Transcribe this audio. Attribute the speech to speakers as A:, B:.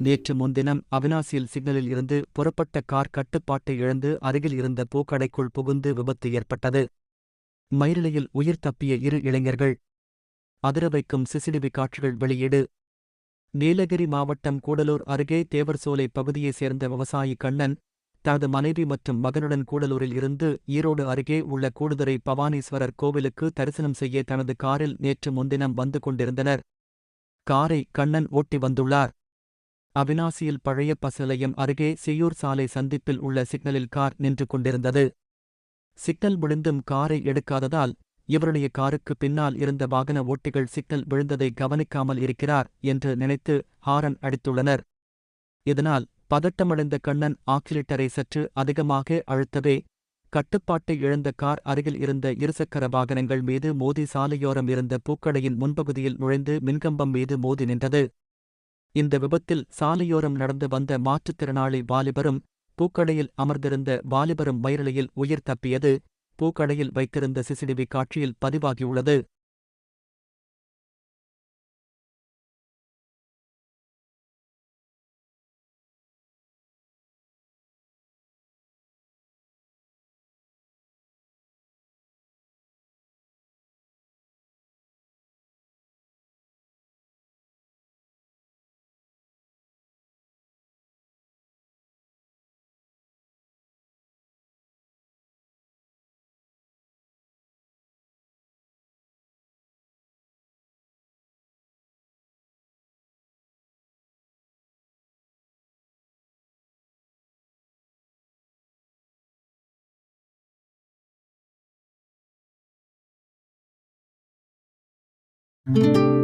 A: நேற்று முன்தினம் அவினாசியில் சிக்னலில் இருந்து புறப்பட்ட கார் கட்டுப்பாட்டை இழந்து அருகில் இருந்த பூக்கடைக்குள் புகுந்து விபத்து ஏற்பட்டது. மயிரிழையில் உயிர் தப்பிய இரு இளைஞர்கள். அதிர வைக்கும் சிசிடிவி காட்சிகள் வெளியீடு. நீலகிரி மாவட்டம் கூடலூர் அருகே தேவர்சோலை பகுதியைச் சேர்ந்த விவசாயி கண்ணன் தனது மனைவி மற்றும் மகனுடன் கூடலூரில் இருந்து ஈரோடு அருகே உள்ள கூடுதுறை பவானீஸ்வரர் கோவிலுக்கு தரிசனம் செய்ய தனது காரில் நேற்று முன்தினம் வந்து கொண்டிருந்தனர். காரை கண்ணன் ஓட்டி வந்துள்ளார். அவினாசியில் பழைய பஸ் நிலையம் அருகே செய்யூர் சாலை சந்திப்பில் உள்ள சிக்னலில் கார் நின்று கொண்டிருந்தது. சிக்னல் விழுந்தும் காரை எடுக்காததால் இவருடைய காருக்கு பின்னால் இருந்த வாகன ஓட்டிகள் சிக்னல் விழுந்ததை கவனிக்காமல் இருக்கிறார் என்று நினைத்து ஹாரன் அடித்துள்ளனர். இதனால் பதட்டமடைந்த கண்ணன் ஆக்சிலேட்டரை சற்று அதிகமாக அழுத்தவே கட்டுப்பாட்டை இழந்த கார் அருகில் இருந்த இருசக்கர வாகனங்கள் மீது மோதி சாலையோரம் இருந்த பூக்கடையின் முன்பகுதியில் நுழைந்து மின்கம்பம் மீது மோதி நின்றது. இந்த விபத்தில் சாலையோரம் நடந்து வந்த மாற்றுத்திறனாளி வாலிபரும் பூக்கடையில் அமர்ந்திருந்த வாலிபரும் வயிறலையில் உயிர் தப்பியது பூக்கடையில் வைத்திருந்த சிசிடிவி காட்சியில் பதிவாகியுள்ளது.
B: Thank you